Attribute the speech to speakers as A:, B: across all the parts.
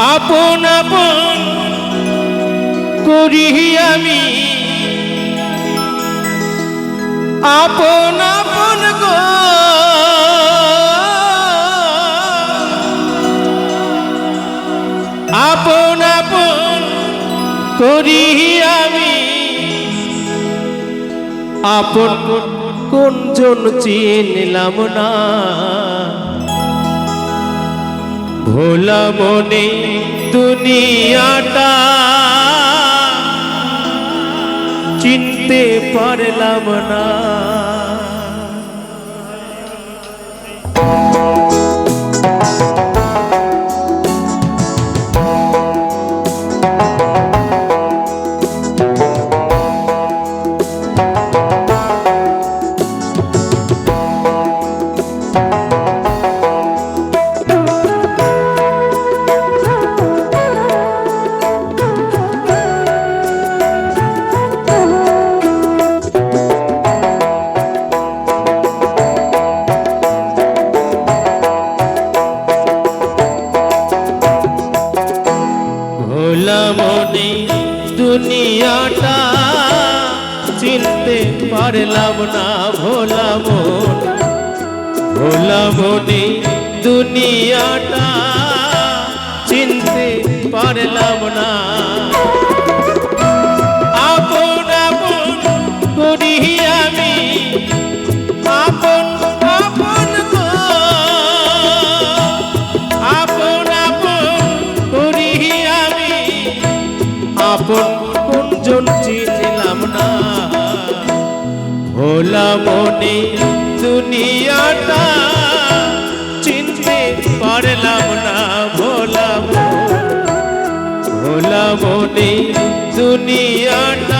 A: আপন আপন করি আমি। আপন আপন আপন আপন করি আমি। আপন কোনজন চিনলাম না। ভোলা মনে দুনিয়াটা। চিনতে পারলাম না। চিনতে পারলাম না ভোলা মন। ভোলা মনে দুনিয়াটা মনে দুনিয়াটা চিনতে পারলাম না ভোলা ভোলা মনে দুনিয়াটা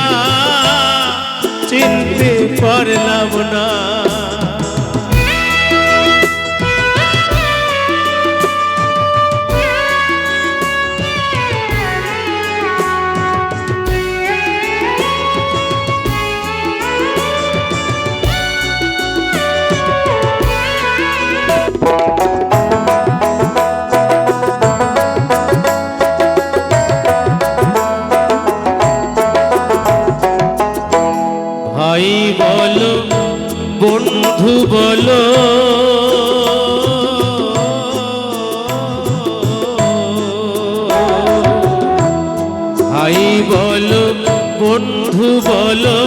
A: বলো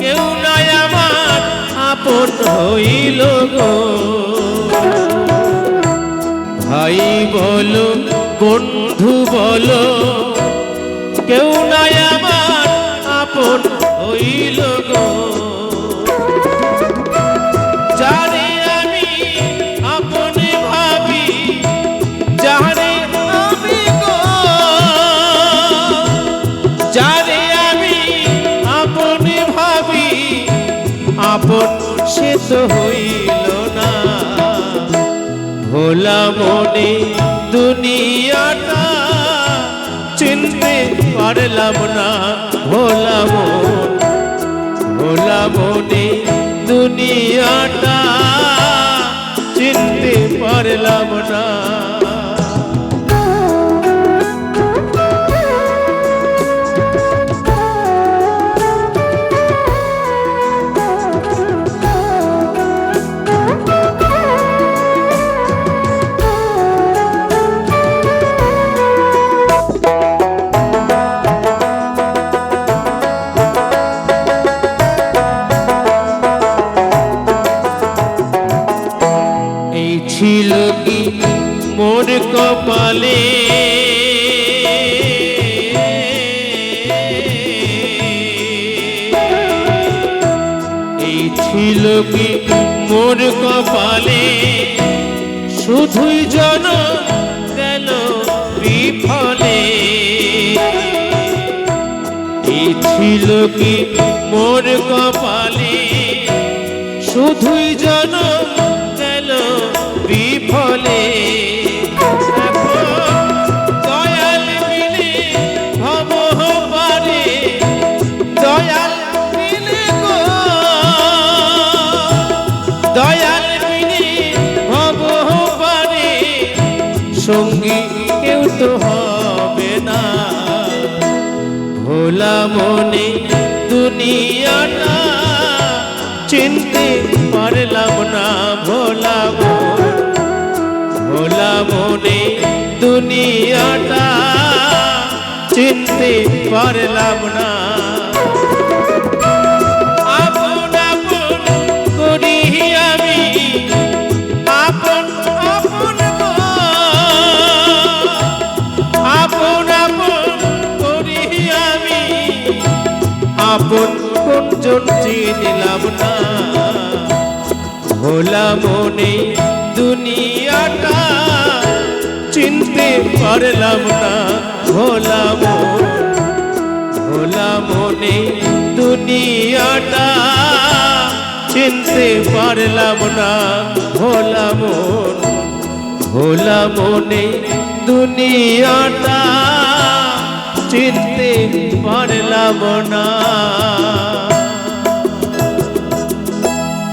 A: কেউ নাই আমার আপন হইল গো। ভাই বলো বন্ধু বলো কেউ নাই আপন সে তো হইল না। ভোলা মনে দুনিয়াটা চিনতে পারলাম না। ভোলা মন, ভোলা মনে দুনিয়াটা চিনতে পারলাম মোর কপালে। এই ছিল কি মোর কপালে? শুধুই জন গেল বিফলে। এই ছিল কি মোর কপালে? শুধুই জন কেউ তো হবে না। ভোলা মনে দুনিয়াটা চিনতে পারলাম না ভোলা ভোলা মনে দুনিয়াটা চিনতে পারলাম না। আপন কোনজন চিনিলাম না। ভোলা মনে দুনিয়াটা চিনতে পারলাম না। ভোলা মন, ভোলা মনে দুনিয়াটা চিনতে পারলাম না। ভোলা মন, ভোলা মনে দুনিয়াটা চিনতে পারলাম না।